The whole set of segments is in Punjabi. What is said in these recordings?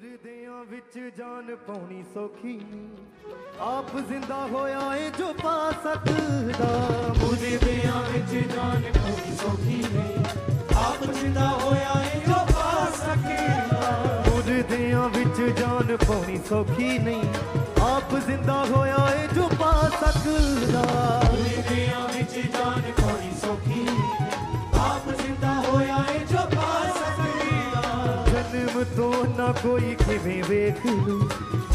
ਮੁਰਦਿਆਂ ਵਿੱਚ ਜਾਨ ਪਾਉਣੀ ਸੌਖੀ। ਆਪ ਜ਼ਿੰਦਾ ਹੋਇਆ ਏ ਜੋ ਪਾ ਸਕਦਾ। ਮੁਰਦਿਆਂ ਵਿੱਚ ਜਾਨ ਪਾਉਣੀ ਸੌਖੀ ਨਹੀਂ ਆਪ ਜਿੰਦਾ ਹੋਇਆ ਏ ਜੋ ਪਾ ਸਕੇਗਾ ਮੁਰਦਿਆਂ ਵਿੱਚ ਜਾਨ ਪਾਉਣੀ ਸੌਖੀ ਨਹੀਂ। ਆਪ ਜ਼ਿੰਦਾ ਹੋਇਆ ਏ ਜੋ ਪਾ ਸਕਦਾ। ਮੁਰਦਿਆਂ ਵਿੱਚ ਜਾਨ ਪਾਉਣੀ ਸੌਖੀ ਤੋਂ ਨਾ ਕੋਈ ਕਿਵੇਂ ਵੇਖ ਲੂ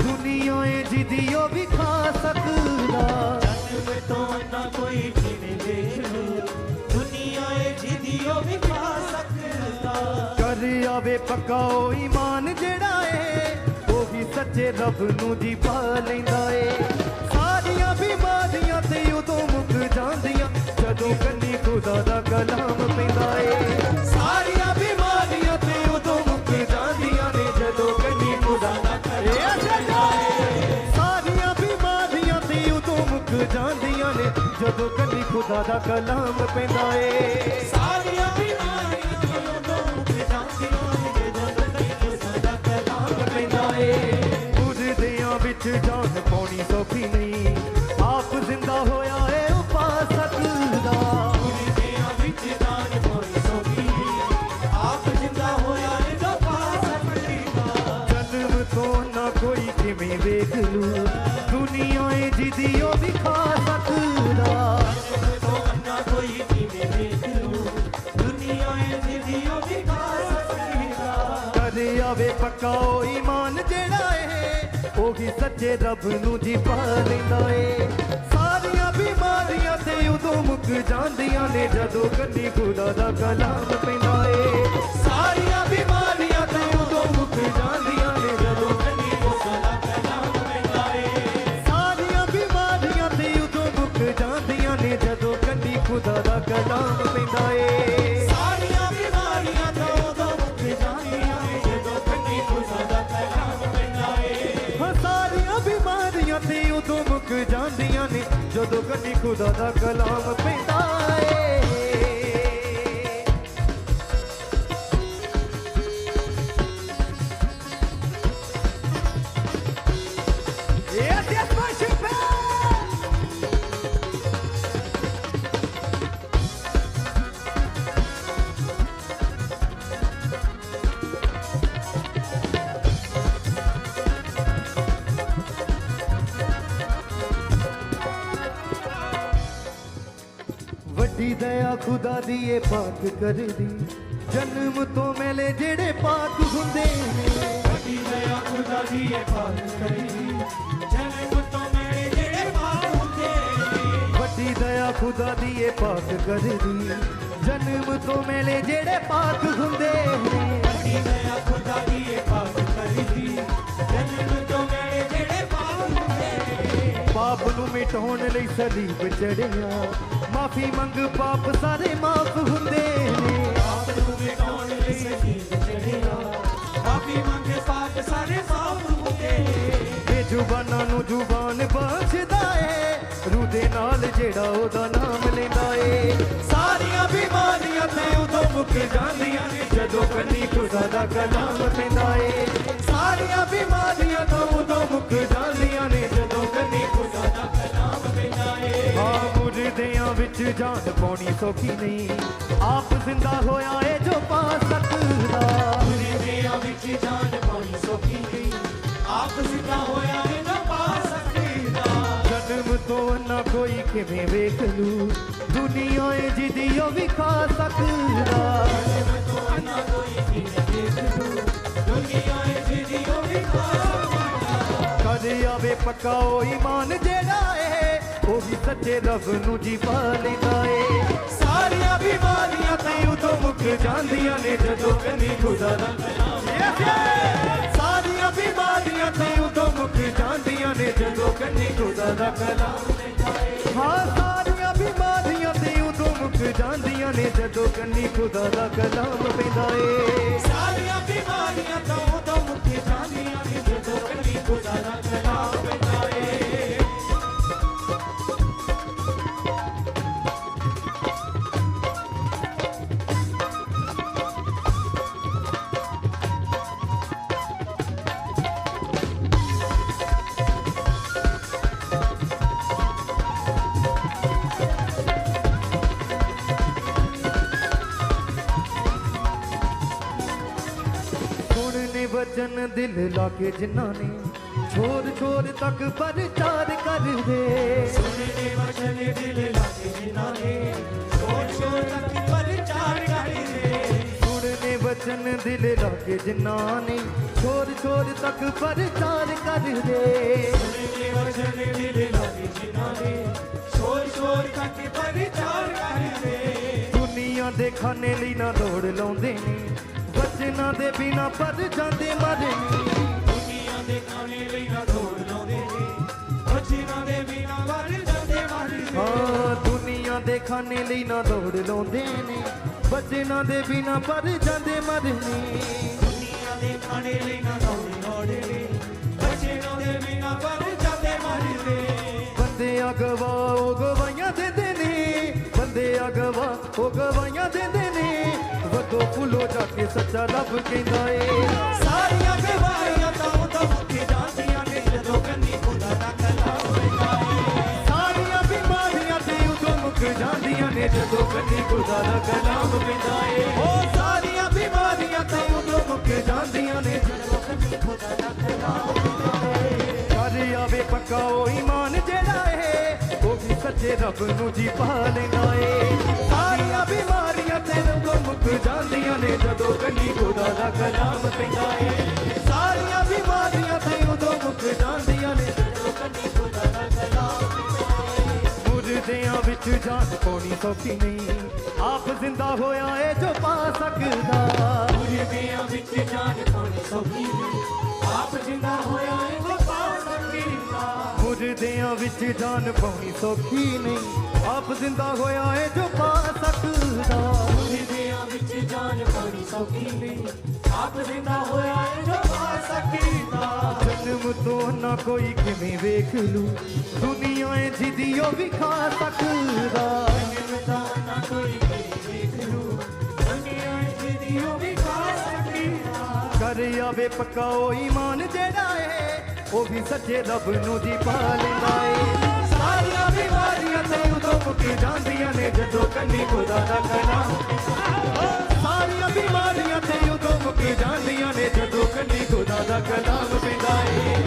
ਦੁਨੀਆ ਏ ਜਿਹਦੀ ਉਹ ਵੀ ਖਾ ਸਕਦਾ ਜਨਮ ਤੋਂ ਨਾ ਕੋਈ ਕਿਵੇਂ ਦੇਖ ਲੂ ਦੁਨੀਆ ਏ ਜਿਹਦੀ ਉਹ ਵੀ ਪਾ ਸਕਦਾ ਕਰ ਆਵੇ ਪੱਕਾ ਉਹ ਈਮਾਨ ਜਿਹੜਾ ਏ ਉਹ ਵੀ ਸੱਚੇ ਰੱਬ ਨੂੰ ਜੀ ਪਾ ਲੈਂਦਾ ਏ ਸਾਰੀਆਂ ਬਿਮਾਰੀਆਂ ਤੇ ਉਦੋਂ ਮੁੱਕ ਜਾਂਦੀਆਂ ਜਦੋਂ ਕੰਨੀ ਖੁਦਾ ਦਾ ਕਲਾਮ ਪੈਂਦਾ ਏ ਸਾਰੀਆਂ ਬਿਮਾਰੀਆਂ ਖੁਦਾ ਦਾ ਕਲਾਮ ਪੈਂਦਾ ਏ ਸਾਰੀਆਂ ਬਿਮਾਰੀਆਂ ਤੇ ਉਦੋਂ ਮੁੱਕ ਜਾਂਦੀਆਂ ਨੇ ਜਦੋਂ ਕੰਨੀ ਖੁਦਾ ਦਾ ਕਲਾਮ ਪੈਂਦਾ ਏ। ਸਾਰੀਆਂ ਬਿਮਾਰੀਆਂ ਤੋਂ ਉਦੋਂ ਮੁੱਕ ਜਾਂਦੀਆਂ ਨੇ ਜਦੋਂ ਤੱਕ ਸਦਾ ਕਲਾਮ ਪੈਂਦਾ ਏ। ਮੁਰਦਿਆਂ ਵਿੱਚ ਜਾਨ ਪਾਉਣੀ ਸੌਖੀ ਨਹੀਂ। ਕਿਵੇਂ ਵੇਖ ਲੂ ਦੁਨੀਆ ਏ ਜਿਹਦੀ ਉਹ ਵੀ ਖਾ ਸਕਦਾ। ਤੋਂ ਅੰਨਾ ਕੋਈ ਲੂ ਦੁਨੀਆ ਏ ਉਹ ਵੀ ਖਾ ਕਦੇ ਆਵੇ ਪੱਕਾ ਉਹ ਈਮਾਨ ਜਿਹੜਾ ਏ ਉਹੀ ਸੱਚੇ ਰੱਬ ਨੂੰ ਜੀ ਪਾ ਲੈਂਦਾ ਏ। ਸਾਰੀਆਂ ਬਿਮਾਰੀਆਂ ਤੇ ਉਦੋਂ ਮੁੱਕ ਜਾਂਦੀਆਂ ਨੇ ਜਦੋਂ ਕੰਨੀ ਖੁਦਾ ਦਾ ਕਲਾਮ ਪੈਂਦਾ ਏ। ਸਾਰੀਆਂ ਬਿਮਾਰੀਆਂ ਤੇ ਉਦੋਂ ਮੁੱਕ ਜਾਂਦੀਆਂ ਨੇ ਜਦੋਂ ਖੁਦਾ ਦਾ ਕਲਾਮ ਪੈਂਦਾ ਏ। ਸਾਰੀਆਂ ਬਿਮਾਰੀਆਂ ਤੋਂ ਉਦੋਂ ਮੁੱਕ ਜਾਂਦੀਆਂ ਨੇ ਜਦੋਂ ਕੰਨੀ ਖੁਦਾ ਦਾ ਕਲਾਮ ਪੈਂਦਾ ਏ। ਹਾਂ ਸਾਰੀਆਂ ਬਿਮਾਰੀਆਂ ਤੇ ਉਦੋਂ ਮੁੱਕ ਜਾਂਦੀਆਂ ਨੇ ਜਦੋਂ ਕੰਨੀ ਖੁਦਾ ਦਾ ਕਲਾਮ ਪੈਂਦਾ ਏ ਪਾਕ ਕਰਦੀ ਜਨਮ ਤੋਂ ਮੇਲੇ ਜਿਹੜੇ ਪਾਕ ਹੁੰਦੇ ਨੇ। ਵੱਡੀ ਦਇਆ ਖੁਦਾ ਦੀ ਏ ਪਾਕ ਕਰੀ ਜਨਮ ਤੋਂ ਮੇਰੇ ਜਿਹੜੇ ਪਾਪ ਹੁੰਦੇ ਨੇ। ਵੱਡੀ ਦਇਆ ਖੁਦਾ ਦੀ ਏ ਪਾਕ ਕਰਦੀ ਜਨਮ ਤੋਂ ਮੇਲੇ ਜਿਹੜੇ ਪਾਕ ਹੁੰਦੇ ਨੇ। ਵੱਡੀ ਦਇਆ ਖੁਦਾ ਦੀ ਏ ਪਾਕ ਕਰੀ ਜਨਮ ਤੋਂ ਮੇਰੇ ਜਿਹੜੇ ਪਾਪ ਹੁੰਦੇ ਨੇ। ਪਾਪ ਨੂੰ ਮਿਟਾਉਣ ਲਈ ਸਲੀਬ ਚੜਿਆ ਮਾਫੀ ਮੰਗ ਪਾਪ ਸਾਰੇ ਮਾਫ ਹੁੰਦੇ ਨੇ। ਪਾਪ ਨੂੰ ਮਿਟਾਉਣ ਲਈ ਸਜੀਵ ਚੜਿਆ ਮਾਫੀ ਮੰਗੇ ਪਾਪ ਸਾਰੇ ਸਾਫ਼ ਹੁੰਦੇ ਨੇ। ਜ਼ੁਬਾਨਾਂ ਨੂੰ ਜ਼ੁਬਾਨ ਬਖਸ਼ਦਾ ਏ। ਰੂਹ ਦੇ ਨਾਲ ਜਿਹੜਾ ਉਹਦਾ ਨਾਮ ਲੈਂਦਾ ਏ। ਸਾਰੀਆਂ ਬਿਮਾਰੀਆਂ ਤੇ ਉਦੋਂ ਮੁੱਕ ਜਾਂਦੀਆਂ ਨੇ ਜਦੋਂ ਕੰਨੀ ਖੁਦਾ ਦਾ ਕਲਾਮ ਪੈਂਦਾ ਏ। ਸਾਰੀਆਂ ਬਿਮਾਰੀਆਂ ਤੋਂ ਉਦੋਂ ਮੁੱਕ ਜਾਂਦੀਆਂ ਨੇ ਜਦੋਂ ਕੰਨੀ ਖੁਦਾ ਦਾ ਕਲਾਮ ਪੈਂਦਾ ਏ। ਹਾਂ ਵਿੱਚ ਜਾਨ ਪਾਉਣੀ ਸੌਖੀ ਨਹੀਂ। ਆਪ ਜ਼ਿੰਦਾ ਹੋਇਆ ਏ ਜੋ ਪਾ ਸਕਦਾ। ਦੁਨੀਆ ਵਿੱਚ ਜਾਨ ਪਾਉਣੀ ਸੌਖੀ ਨਹੀਂ। ਆਪ ਜ਼ਿੰਦਾ ਹੋਇਆ ਹੈ ਨਾ ਪਾ ਸਕਦਾ। ਜਨਮ ਤੋਂ ਨਾ ਕੋਈ ਕਿਵੇਂ ਵੇਖ ਲੂ। ਦੁਨੀਆ ਏ ਜਿਹਦੀ ਉਹ ਵੀ ਖਾ ਸਕਦਾ। ਨਾ ਕੋਈ ਕਿਵੇਂ ਦੇਖ ਲੂ। ਦੁਨੀਆ ਹੈ ਜਿਹਦੀ ਉਹ ਵੀ ਖਾ ਸਕਦਾ। ਕਦੇ ਆਵੇ ਪੱਕਾ ਉਹ ਈਮਾਨ ਜਿਹੜਾ ਏ ਉਹ ਵੀ ਸੱਚੇ ਰੱਬ ਨੂੰ ਜੀ ਪਾ ਲੈਂਦਾ ਏ। ਸਾਰੀਆਂ ਬਿਮਾਰੀਆਂ ਤੇ ਉਦੋਂ ਮੁੱਕ ਜਾਂਦੀਆਂ ਨੇ ਜਦੋਂ ਕੰਨੀ ਖੁਦਾ ਦਾ ਕਲਾਮ! ਸਾਰੀਆਂ ਬਿਮਾਰੀਆਂ ਤੇ ਉਦੋਂ ਮੁੱਕ ਜਾਂਦੀਆਂ ਨੇ ਜਦੋਂ ਕੰਨੀ ਖੁਦਾ ਦਾ ਕਲਾਮ ਹਾਂ ਸਾਰੀਆਂ ਬਿਮਾਰੀਆਂ ਤੇ ਉਦੋਂ ਮੁੱਕ ਜਾਂਦੀਆਂ ਨੇ ਜਦੋਂ ਕੰਨੀ ਖੁਦਾ ਦਾ ਕਲਾਮ ਪੈਂਦਾ ਏ। ਵਚਨ ਦਿਲ ਲਾ ਕੇ ਜਿਨ੍ਹਾਂ ਨੇ ਛੋਰ ਛੋਰ ਤੱਕ ਪ੍ਰਚਾਰ ਕਰਦੇ ਸੁਣਨੇ ਵਚਨ ਦਿਲ ਲਾਗੇ ਜਿਨ੍ਹਾਂ ਨੇ ਛੋੜ ਛੋੜ ਤੱਕ ਪ੍ਰਚਾਰ ਕਰਦੇ ਸੁਣਨੇ ਵਚਨ ਦਿਲ ਲਾ ਕੇ ਜਿਨ੍ਹਾਂ ਨੇ ਛੋਰ ਛੋਰ ਤੱਕ ਪ੍ਰਚਾਰ ਕਰਦੇ ਸੁਣਨੇ ਵਚਨ ਦਿਲ ਲਾਗੇ ਜਿਨ੍ਹਾਂ ਨੇ ਛੋੜ ਛੋੜ ਤੱਕ ਪ੍ਰਚਾਰ ਕਰਦੇ ਦੁਨੀਆ ਦੇ ਖਾਨੇ ਲਈ ਨਾ ਦੌੜ ਲਾਉਂਦੇ ਨੇ। ਵਚਨਾਂ ਦੇ ਬਿਨਾ ਪਰ ਜਾਂਦੇ ਮਰੇ ਦੁਨੀਆ ਦੇ ਖਾਣੇ ਲਈ ਨਾ ਦੌੜ ਲਾਉਂਦੇ। ਨੇ ਦੇ ਬਿਨਾ ਵਰ ਜਾਂਦੇ ਮਰਦੇ ਹਾਂ, ਦੁਨੀਆ ਦੇ ਖਾਨੇ ਲਈ ਨਾ ਦੌੜ ਲਾਉਂਦੇ ਨੇ। ਵਚਨਾਂ ਦੇ ਬਿਨਾ ਪਰ ਜਾਂਦੇ ਮਰੇ ਦੁਨੀਆ ਦੇ ਖਾਣੇ ਲਈ ਨਾ ਦੌੜ ਲਾਉਂਦੇ ਨੇ। ਵਚਨਾਂ ਦੇ ਬਿਨਾ ਵਰ ਜਾਂਦੇ ਮਰਦੇ ਬੰਦੇ ਅਗਵਾ ਉਹ ਗਵਾਈਆਂ ਦਿੰਦੇ ਨੇ। ਬੰਦੇ ਅਗਵਾ ਉਹ ਗਵਾਈਆਂ ਦਿੰਦੇ ਨੇ। ਵੱਡੋ ਫੁੱਲੋ ਜਾ ਕੇ ਸੱਚਾ ਰੱਬ ਕਹਿੰਦਾ ਏ। ਸਾਰੀਆਂ ਬਿਮਾਰੀਆਂ ਤਾਂ ਉਦੋਂ ਮੁੱਕ ਜਾਂਦੀਆਂ ਨੇ ਜਦੋਂ ਕੰਨੀ ਖੁਦਾ ਦਾ ਕਲਾਮ ਪੈਂਦਾ ਏ। ਸਾਰੀਆਂ ਬਿਮਾਰੀਆਂ ਤੇ ਉਦੋਂ ਮੁੱਕ ਜਾਂਦੀਆਂ ਨੇ ਜਦੋਂ ਕੰਨੀ ਖੁਦਾ ਦਾ ਕਲਾਮ ਪੈਂਦਾ ਏ। ਉਹ ਸਾਰੀਆਂ ਬਿਮਾਰੀਆਂ ਤਾਂ ਉਦੋਂ ਮੁੱਕ ਜਾਂਦੀਆਂ ਨੇ ਜਦੋਂ ਕੰਨੀ ਖੁਦਾ ਦਾ ਕਲਾਮ ਪੈਂਦਾ ਏ। ਕਰ ਆਵੇ ਪੱਕਾ ਉਹ ਈਮਾਨ ਜਿਹੜਾ ਏ ਉਹ ਵੀ ਸੱਚੇ ਰੱਬ ਨੂੰ ਜੀ ਪਾ ਲੈਂਦਾ ਏ। ਸਾਰੀਆਂ ਬਿਮਾਰੀਆਂ ਤੇ ਉਦੋਂ ਮੁੱਕ ਜਾਂਦੀਆਂ ਨੇ ਜਦੋਂ ਕੰਨੀ ਖੁਦਾ ਦਾ ਕਲਾਮ ਪੈਂਦਾ ਏ। ਸਾਰੀਆਂ ਬਿਮਾਰੀਆਂ ਤੇ ਉਦੋਂ ਮੁੱਕ ਜਾਂਦੀਆਂ ਨੇ ਜਦੋਂ ਕੰਨੀ ਖੁਦਾ ਦਾ ਕਲਾਮ ਮੁਰਦਿਆਂ ਵਿੱਚ ਜਾਨ ਪਾਉਣੀ ਸੌਖੀ ਨਹੀਂ। ਆਪ ਜ਼ਿੰਦਾ ਹੋਇਆ ਏ ਜੋ ਪਾ ਸਕਦਾ। ਮੁਰਦਿਆਂ ਵਿੱਚ ਜਾਨ ਪਾਉਣੀ ਸੌਖੀ ਨਹੀਂ। ਆਪ ਜਿੰਦਾ ਹੋਇਆ ਏ ਉਹ ਪਾ ਸਕੀਦਾ। ਮੁਰਦਿਆਂ ਵਿੱਚ ਜਾਨ ਪਾਉਣੀ ਸੌਖੀ ਨਹੀਂ। ਆਪ ਜ਼ਿੰਦਾ ਹੋਇਆ ਏ ਜੋ ਪਾ ਸਕਦਾ। ਮੁਰਦਿਆਂ ਵਿੱਚ ਜਾਨ ਪਾਉਣੀ ਸੌਖੀ ਨਹੀਂ। ਆਪ ਜਿੰਦਾ ਹੋਇਆ ਏ ਜੋ ਪਾ ਸਕੀਦਾ। ਜਨਮ ਤੋਂ ਨਾ ਕੋਈ ਕਿਵੇਂ ਵੇਖ ਲੂ। ਦੁਨੀਆ ਏ ਜਿਹਦੀ ਉਹ ਵੀ ਖਾ ਸਕਦਾ। ਮਿਲਦਾ ਨਾ ਕੋਈ ਵੇਖ ਲੂ। ਦੁਨੀਆ ਜਿਹਦੀ ਉਹ ਵੀ ਖਾ ਸਕੀਦਾ। ਕਰ ਆਵੇ ਪੱਕਾ ਉਹ ਈਮਾਨ ਜਿਹੜਾ ਏ। ਉਹ ਵੀ ਸੱਚੇ ਰੱਬ ਨੂੰ ਜੀ ਪਾ ਲੈਂਦਾ ਏ ਸਾਰੀਆਂ ਬਿਮਾਰੀਆਂ ਤੇ ਉਦੋਂ ਮੁੱਕ ਜਾਂਦੀਆਂ ਨੇ, ਜਦੋਂ ਕੰਨੀ ਖੁਦਾ ਦਾ ਕਲਾਮ। ਸਾਰੀਆਂ ਬਿਮਾਰੀਆਂ ਤੇ ਉਦੋਂ ਮੁੱਕ ਜਾਂਦੀਆਂ ਨੇ, ਜਦੋਂ ਕੰਨੀ ਖੁਦਾ ਦਾ ਕਲਾਮ ਪੈਂਦਾ ਏ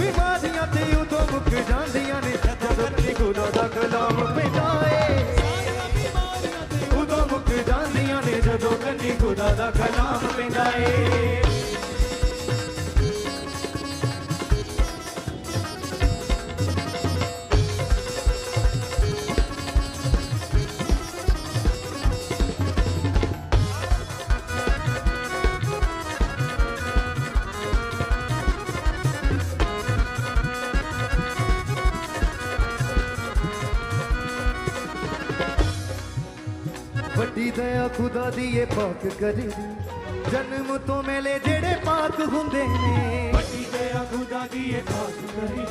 ਬਿਮਾਰੀਆਂ ਤੇ ਉਦੋਂ ਮੁੱਕ ਜਾਂਦੀਆਂ ਨੇ, ਜਦੋਂ ਕੰਨੀ ਖੁਦਾ ਦਾ ਕਲਾਮ ਪੈਂਦਾ ਏ ਉਦੋਂ ਮੁੱਕ ਜਾਂਦੀਆਂ ਨੇ, ਜਦੋਂ ਕੰਨੀ ਖੁਦਾ ਦਾ ਕਲਾਮ ਪੈਂਦਾ ਏ ਦਇਆ ਖੁਦਾ ਦੀ ਏ ਪਾਕ ਕਰਦੀ ਜਨਮ ਤੋਂ ਮੇਲੇ ਜਿਹੜੇ ਪਾਕ ਹੁੰਦੇ ਨੇ। ਵੱਡੀ ਦਇਆ ਖੁਦਾ ਦੀ ਇਹ ਖਾਸ ਕਰੀ।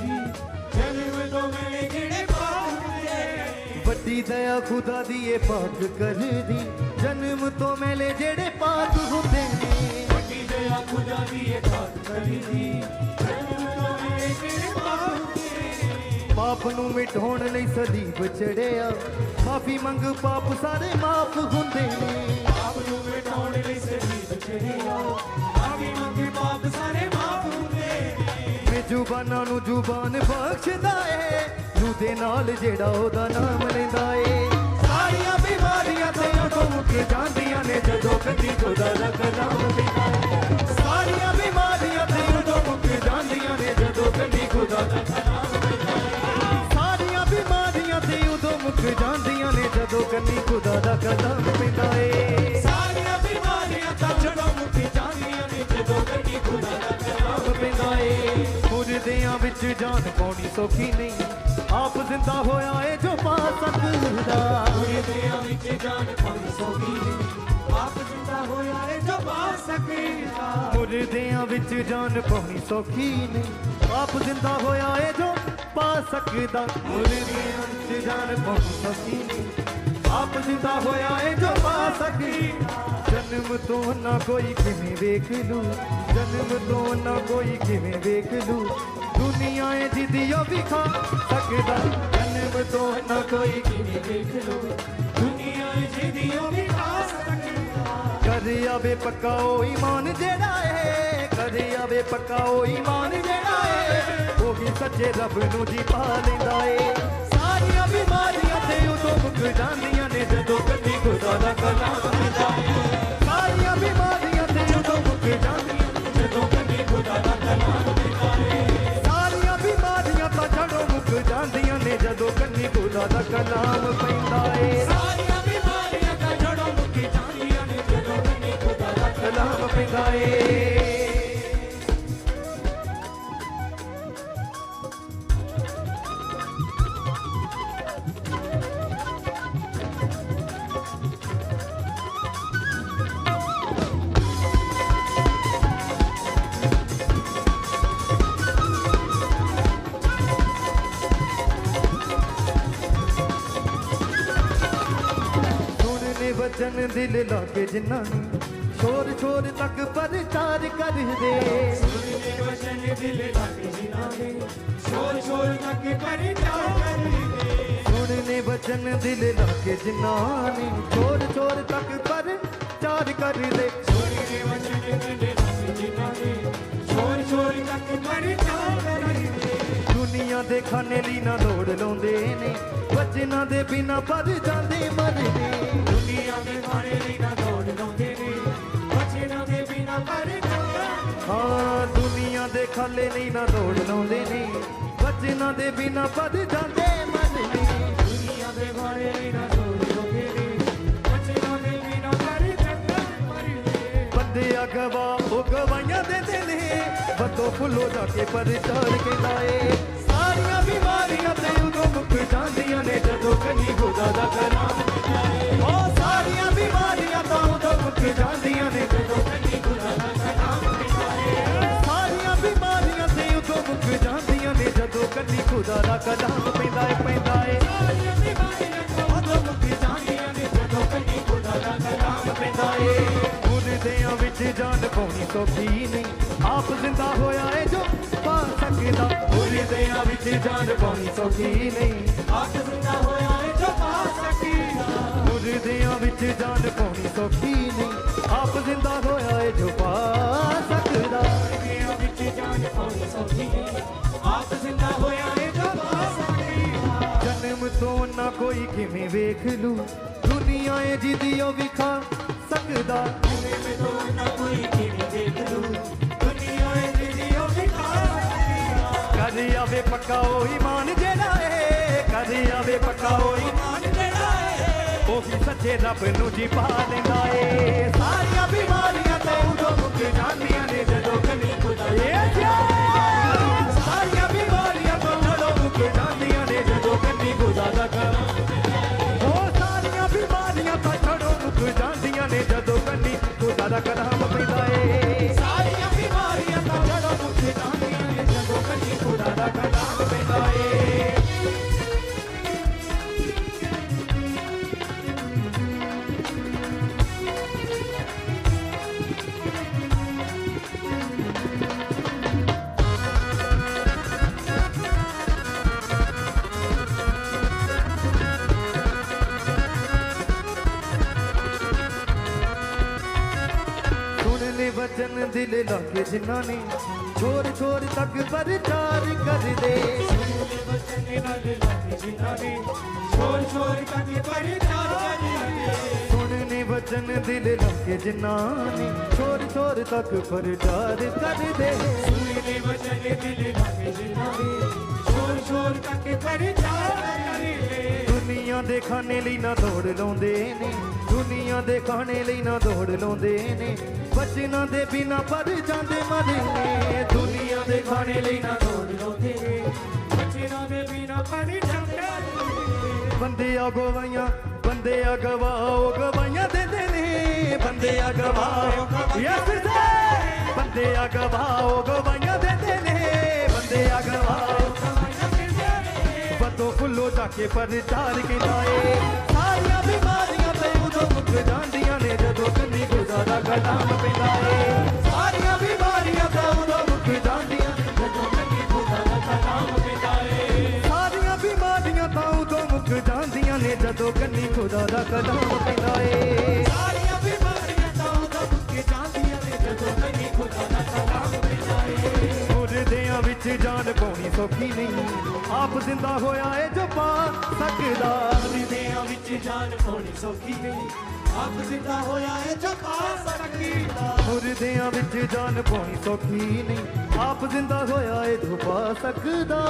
ਜਨਮ ਤੋਂ ਮੇਰੇ ਕਿਹੜੇ ਪਾਉਂਦੇ ਵੱਡੀ ਦਇਆ ਖੁਦਾ ਦੀ ਏ ਪਾਕ ਕਰਦੀ ਜਨਮ ਤੋਂ ਮੇਲੇ ਜਿਹੜੇ ਪਾਕ ਹੁੰਦੇ ਨੇ। ਵੱਡੀ ਦਇਆ ਖੁਦਾ ਦੀ ਇਹ ਖਾਸ ਕਰੀ। ਜਨਮ ਤੋਂ ਮੇਰੇ ਕਿਹੜੇ ਪਾਉਂਦੇ ਪਾਪ ਨੂੰ ਮਿਟਾਉਣ ਲਈ ਸਲੀਬ ਚੜਿਆ। ਮਾਫੀ ਮੰਗ ਪਾਪ ਸਾਰੇ ਮਾਫ ਹੁੰਦੇ ਨੇ। ਆਪ ਨੂੰ ਮਿਟਾਉਣ ਲਈ ਸਰੀਰ ਚੜਿਆ। ਆਗੇ ਮੰਗੇ ਪਾਪ ਸਾਰੇ ਮਾਫ ਹੁੰਦੇ ਮੇ ਜ਼ੁਬਾਨਾਂ ਨੂੰ ਜ਼ੁਬਾਨ ਬਖਸ਼ਦਾ ਏ। ਨੂੰ ਦੇ ਨਾਲ ਜਿਹੜਾ ਉਹਦਾ ਨਾਮ ਲੈਂਦਾ ਏ। ਸਾਰੀਆਂ ਬਿਮਾਰੀਆਂ ਤੇ ਉਦੋਂ ਮੁੱਕ ਜਾਂਦੀਆਂ ਨੇ ਜਦੋਂ ਕਦੀ ਖੁਦਾ ਦਾ ਕਲਾਮ ਪੈਂਦਾ ਏ। ਸਾਰੀਆਂ ਬਿਮਾਰੀਆਂ ਦਾ ਕਦਮ ਪੈਂਦਾ ਸਾਰੀਆਂ ਬਿਮਾਰੀਆਂ ਤਾਂ ਜੜੋਂ ਮੁੱਕ ਜਾਂਦੀਆਂ ਨੇ ਜਦੋਂ ਕੰਨੀ ਖੁਦਾ ਦਾ ਕਲਾਮ ਆਪ ਪੈਂਦਾ ਵਿੱਚ ਜਾਨ ਪਾਉਣੀ ਸੌਖੀ ਨਹੀਂ ਆਪ ਜ਼ਿੰਦਾ ਹੋਇਆ ਏ ਜੋ ਪਾ ਸਕਦਾ ਮੁਰਦਿਆਂ ਵਿੱਚ ਜਾਨ ਪਾਉਣੀ ਸੌਖੀ ਨਹੀਂ ਆਪ ਜਿੰਦਾ ਹੋਇਆ ਏ ਜੋ ਪਾ ਸਕੇਗਾ ਮੁਰਦਿਆਂ ਵਿੱਚ ਜਾਨ ਪਾਉਣੀ ਸੌਖੀ ਨਹੀਂ। ਆਪ ਜ਼ਿੰਦਾ ਹੋਇਆ ਏ ਜੋ ਪਾ ਸਕਦਾ। ਮੁਰਦਿਆਂ ਵਿੱਚ ਜਾਨ ਪਾਉਣੀ ਸੌਖੀ ਨਹੀਂ। ਆਪ ਜ਼ਿੰਦਾ ਹੋਇਆ ਏ ਜੋ ਪਾ ਸਕਦਾ ਜਨਮ ਤੋਂ ਨਾ ਕੋਈ ਕਿਵੇਂ ਵੇਖ ਲੂ। ਜਨਮ ਤੋਂ ਨਾ ਕੋਈ ਕਿਵੇਂ ਵੇਖ ਲੂ। ਦੁਨੀਆ ਏ ਜਿਹਦੀ ਉਹ ਵੀ ਖਾ ਸਕਦਾ। ਜਨਮ ਤੋਂ ਨਾ ਕੋਈ ਕਿਵੇਂ ਵੇਖ ਲੂ। ਦੁਨੀਆ ਜਿਹਦੀ ਉਹ ਵੀ ਖਾ ਸਕੇਗਾ ਆਵੇ ਪੱਕਾ ਉਹ ਈਮਾਨ ਜਿਹੜਾ ਏ। ਪੱਕਾ ਉਹ ਈਮਾਨ ਜਿਹੜਾ ਏ। ਉਹੀ ਸੱਚੇ ਰੱਬ ਨੂੰ ਜੀ ਪਾ ਲੈਂਦਾ ਏ। ਸਾਰੀਆਂ ਬਿਮਾਰੀਆਂ ਤੇ ਉਦੋਂ ਮੁੱਕ ਜਾਂਦੀਆਂ ਨੇ, ਜਦੋਂ ਕੰਨੀ ਖੁਦਾ ਦਾ ਕਲਾਮ ਹੁੰਦਾ ਸਾਰੀਆਂ ਬਿਮਾਰੀਆਂ ਤੇ ਉਦੋਂ ਮੁੱਕ ਜਾਂਦੀਆਂ ਨੇ, ਜਦੋਂ ਕੰਨੀ ਖੁਦਾ ਦਾ ਕਲਾਮ ਹੁੰਦਾ ਸਾਰੀਆਂ ਬਿਮਾਰੀਆਂ ਤਾਂ ਜੜੋਂ ਮੁੱਕ ਜਾਂਦੀਆਂ ਨੇ, ਜਦੋਂ ਕੰਨੀ ਖੁਦਾ ਦਾ ਕਲਾਮ ਪੈਂਦਾ ਏ। ਸਾਰੀਆਂ ਬਿਮਾਰੀਆਂ ਤਾਂ ਜੜੋਂ ਮੁੱਕ ਜਾਂਦੀਆਂ ਨੇ, ਜਦੋਂ ਕੰਨੀ ਖੁਦਾ ਦਾ ਕਲਾਮ ਪੈਂਦਾ ਏ। ਦਿਲ ਲਾਗੇ ਜਿਨ੍ਹਾਂ ਨੂੰ ਛੋਰ ਛੋਰ ਤੱਕ ਪ੍ਰਚਾਰ ਕਰਦੇ। ਸੁਣਨੇ ਵਚਨ ਦਿਲ ਲੱਗ ਜਿਨ੍ਹਾਂ ਦੇ ਤੱਕ ਪਰਿਚਾਰ ਕਰੀਦੇ ਸੁਣਨੇ ਵਚਨ ਦਿਲ ਲਾਗੇ ਜਿਨ੍ਹਾਂ ਨੇ ਛੋਰ ਛੋਰ ਤੱਕ ਪ੍ਰਚਾਰ ਕਰਦੇ। ਸੁਣਨੇ ਵਚਨ ਦਿਲ ਲੱਗ ਜਿਨ੍ਹਾਂ ਦੇ ਸ਼ੋਰ ਸ਼ੋਰ ਤੱਕ ਪਰਿਚਾਰ ਕਰੀਦੇ। ਦੁਨੀਆ ਦੇ ਖਾਣੇ ਲਈ ਨਾ ਦੌੜ ਲਾਉਂਦੇ ਨੇ। ਵਚਨਾਂ ਦੇ ਬਿਨਾ ਪਰ ਜਾਂਦੇ ਮਰਦੇ ਦੁਨੀਆ ਦੇ ਖਾਣੇ ਲਈ ਨਾ ਦੌੜ ਲਾਉਂਦੇ ਨੇ। ਬਚਨਾਂ ਦੇ ਬਿਨਾ ਪਰਿਚਾਰ ਹਾਂ ਦੁਨੀਆ ਦੇ ਖਾਲੇ ਨਹੀਂ ਨਾ ਦੌੜ ਲਾਉਂਦੇ ਨੇ। ਵਚਨਾਂ ਦੇ ਬਿਨਾ ਪਰ ਜਾਂਦੇ ਮਰਦੇ ਦੁਨੀਆ ਦੇ ਖਾਣੇ ਲਈ ਨਾ ਬਚਨਾਂ ਅਗਵਾ ਉਹ ਗਵਾਈਆਂ ਫੁੱਲੋ ਜਾ ਕੇ ਪਰਚਾਰ ਕਹਿੰਦਾ ਏ ਸਾਰੀਆਂ ਤੇ ਜਾਂਦੀਆਂ ਨੇ ਜਦੋਂ ਕੰਨੀ ਖੁਦਾ ਦਾ ਕਲਾਮ ਉਹ ਸਾਰੀਆਂ ਬਿਮਾਰੀਆਂ ਤਾਂ ਉਦੋਂ ਮੁੱਕ ਜਾਂਦੀਆਂ ਨੇ ਜਦੋਂ ਕੰਨੀ ਖੁਦਾ ਦਾ ਕਲਾਮ ਸਾਰੀਆਂ ਬਿਮਾਰੀਆਂ ਤੇ ਉਦੋਂ ਮੁੱਕ ਜਾਂਦੀਆਂ ਨੇ ਜਦੋਂ ਕੰਨੀ ਖੁਦਾ ਦਾ ਕਲਾਮ ਪੈਂਦਾ ਏ। ਪੈਂਦਾ ਏ ਸਾਰੀਆਂ ਬਿਮਾਰੀਆਂ ਤੋਂ ਉਦੋਂ ਮੁੱਕ ਜਾਂਦੀਆਂ ਨੇ ਜਦੋਂ ਕੰਨੀ ਖੁਦਾ ਦਾ ਕਲਾਮ ਪੈਂਦਾ ਏ। ਮੁਰਦਿਆਂ ਵਿੱਚ ਜਾਨ ਪਾਉਣੀ ਸੌਖੀ ਨਹੀਂ। ਆਪ ਜ਼ਿੰਦਾ ਹੋਇਆ ਏ ਜੋ ਪਾ ਸਕਦਾ ਵਿੱਚ ਜਾਨ ਪਾਉਣੀ ਸੌਖੀ ਨਹੀਂ। ਆਪ ਜ਼ਿੰਦਾ ਹੋਇਆ ਏ ਜੋ ਪਾ ਸਕੀਦਾ ਮੁਰਦਿਆਂ ਵਿੱਚ ਜਾਨ ਪਾਉਣੀ ਸੌਖੀ ਨਹੀਂ। ਆਪ ਜ਼ਿੰਦਾ ਹੋਇਆ ਏ ਜੋ ਪਾ ਸਕਦਾ। ਦੁਨੀਆ ਵਿੱਚ ਜਾਨ ਪਾਉਣੀ ਸੌਖੀ ਨਹੀਂ। ਆਪ ਜ਼ਿੰਦਾ ਹੋਇਆ ਏ ਜੋ ਪਾ ਸਕੀਦਾ ਜਨਮ ਤੋਂ ਨਾ ਕੋਈ ਕਿਵੇਂ ਵੇਖ ਲੂ। ਦੁਨੀਆ ਏ ਜਿਹਦੀ ਉਹ ਵਿਖਾ ਸਕਦਾ। ਜਿਵੇਂ ਤੋਂ ਨਾ ਕੋਈ ਕਿਵੇਂ ਦੇਖ ਲੂ। ਸਕੀਦਾ ਆਵੇ ਪੱਕਾ ਉਹ ਮਾਨ ਜਿਹੜਾ ਏ, ਕਦ ਆਵੇ ਪੱਕਾ ਉਹ ਈਮਾਨ ਜਿਹੜਾ ਏ। ਉਹ ਸੱਚੇ ਰੱਬ ਨੂੰ ਜੀ ਪਾ ਲੈਂਦਾ ਏ। ਸਾਰੀਆਂ ਬਿਮਾਰੀਆਂ ਤਾਂ ਉਦੋਂ ਮੁੱਕ ਜਾਂਦੀਆਂ ਨੇ ਜਦੋਂ ਕਨੀ ਖੁਦਾ ਏ। ਜਾ ਵਚਨ ਦਿਲ ਲਾਗੇ ਜਿਨ੍ਹਾਂ ਨੇ ਛੋਰ ਛੋਰ ਤੱਕ ਪ੍ਰਚਾਰ ਕਰਦੇ। ਸ਼ੋਰ ਸ਼ੋਰ ਕਰਕੇ ਪਰਿਚਾਰ ਕਰੀਏ ਸੁਣਨੇ ਵਚਨ ਦਿਲ ਲਾਗੇ ਜਿਨ੍ਹਾਂ ਨੇ ਛੋਰ ਛੋਰ ਤੱਕ ਪ੍ਰਚਾਰ ਕਰਦੇ। ਸੁਣਨੇ ਵਚਨ ਦਿਲ ਲਾਗੇ ਜਿਨ੍ਹਾਂ ਦੇ ਸ਼ੋਰ ਸ਼ੋਰ ਕਰਕੇ ਪਰਿਚਾਰ ਕਰੀਏ ਦੁਨੀਆ ਦੇ ਖਾਣੇ ਲਈ ਨਾ ਦੌੜ ਲਾਉਂਦੇ ਨੇ। ਦੁਨੀਆ ਦੇ ਖਾਣੇ ਲਈ ਨਾ ਦੌੜ ਲਾਉਂਦੇ ਨੇ। ਵਚਨਾਂ ਦੇ ਬਿਨਾ ਪਰ ਜਾਂਦੇ ਮਰਦੇ ਨੇ। ਦੁਨੀਆ ਦੇ ਖਾਣੇ ਲਈ ਨਾ ਦੌੜ ਲਾਉਂਦੇ ਨੇ। ਬਚਨਾਂ ਦੇ ਬਿਨਾ ਪਰਿਚਾਰ ਕਰੀਏ ਬੰਦੇ ਆ ਗਵਾਈਆਂ ਬੰਦੇ ਆ ਗਵਾਓ ਗਵਾਈਆਂ ਦਿੰਦੇ ਨੇ। ਬੰਦੇ ਆ ਗਵਾਓ ਯਸ ਬੰਦੇ ਆ ਗਵਾਓ ਗਵਾਈਆਂ ਦਿੰਦੇ ਨੇ। ਬੰਦੇ ਆ ਗਵਾਓ ਬੱਦੋ ਫੁੱਲੋ ਜਾ ਕੇ ਪ੍ਰਚਾਰ ਕੀਤਾ ਏ। ਸਾਰੀਆਂ ਬਿਮਾਰੀਆਂ ਤੇ ਉਦੋਂ ਮੁੱਕ ਜਾਂਦੀਆਂ ਨੇ, ਜਦੋਂ ਕੰਨੀ ਖੁਦਾ ਦਾ ਕਲਾਮ ਪੈਂਦਾ ਏ। ਸਾਰੀਆਂ ਬਿਮਾਰੀਆਂ ਤਾਂ ਉਦੋਂ ਮੁੱਕ ਜਾਂਦੀਆਂ ਨੇ, ਜਦੋਂ ਕੰਨੀ ਖੁਦਾ ਦਾ ਪੈਂਦਾ ਏ। ਸਾਰੀਆਂ ਬਿਮਾਰੀਆਂ ਤਾਂ ਉਦੋਂ ਮੁੱਕ ਜਾਂਦੀਆਂ ਨੇ, ਜਦੋਂ ਕੰਨੀ ਖੁਦਾ ਦਾ ਕਲਾਮ ਪੈਂਦਾ ਏ। ਸਾਰੀਆਂ ਬਿਮਾਰੀਆਂ ਤਾਂ ਉਦੋਂ ਮੁੱਕ ਜਾਂਦੀਆਂ ਨੇ, ਜਦੋਂ ਕੰਨੀ ਖੁਦਾ ਦਾ ਕਲਾਮ ਪੈਂਦਾ ਏ। ਵਿੱਚ ਜਾਨ ਸੌਖੀ ਨਹੀਂ। ਆਪ ਜ਼ਿੰਦਾ ਹੋਇਆ ਏ ਜੋ ਪਾ ਸਕਦਾ। ਮੁਰਦਿਆਂ ਵਿੱਚ ਜਾਨ ਪਾਉਣੀ ਸੌਖੀ ਨਹੀਂ। ਆਪ ਜ਼ਿੰਦਾ ਹੋਇਆ ਏ ਜੋ ਪਾ ਸਕੀਦਾ। ਮੁਰਦਿਆਂ ਵਿੱਚ ਜਾਨ ਪਾਉਣੀ ਸੌਖੀ ਨਹੀਂ। ਆਪ ਜ਼ਿੰਦਾ ਹੋਇਆ ਏ ਜੋ ਪਾ ਸਕਦਾ।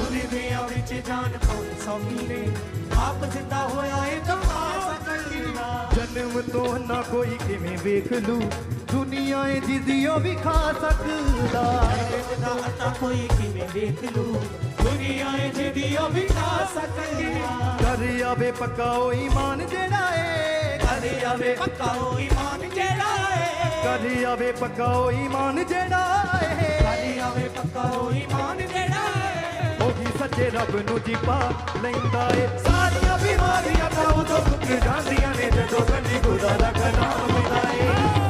ਮੁਰਦਿਆਂ ਵਿੱਚ ਜਾਨ ਪਾਉਣੀ ਸੌਖੀ ਨਹੀਂ। ਆਪ ਜ਼ਿੰਦਾ ਹੋਇਆ ਏ ਜੋ ਪਾ ਜਨਮ ਤੋਂ ਨਾ ਕੋਈ ਕਿਵੇਂ ਵੇਖ ਲੂ? ਦੁਨੀਆ ਏ ਜਿੱਦਿਓ ਵੀ ਖਾ ਸਕਦਾ ਦਾ ਅਤਾ ਕੋਈ ਕਿਵੇਂ ਵੇਖ ਲੂ? ਦੁਨੀਆ ਏ ਜਿਹਦੀ ਉਹ ਵੀ ਖਾ ਸਕੀਦਾ ਕਰ ਆਵੇ ਪੱਕਾ ਉਹ ਈਮਾਨ ਜਿਹੜਾ ਏ। ਕਦੇ ਆਵੇ ਪੱਕਾ ਉਹ ਇਮਾਨ ਜਿਹੜਾ ਏ। ਕਰ ਆਵੇ ਪੱਕਾ ਉਹ ਈਮਾਨ ਜਿਹੜਾ ਏ। ਕਦੇ ਆਵੇ ਪੱਕਾ ਉਹ ਉਹੀ ਸੱਚੇ ਰੱਬ ਨੂੰ ਜੀ ਪਾ ਲੈਂਦਾ ਏ। ਸਾਰੀਆਂ ਬਿਮਾਰੀਆਂ ਤਾਂ ਉਦੋਂ ਮੁੱਕ ਜਾਂਦੀਆਂ ਨੇ ਜਦੋਂ ਕੰਨੀ ਖੁਦਾ ਦਾ ਕਲਾਮ ਮਿਲਦਾ ਏ।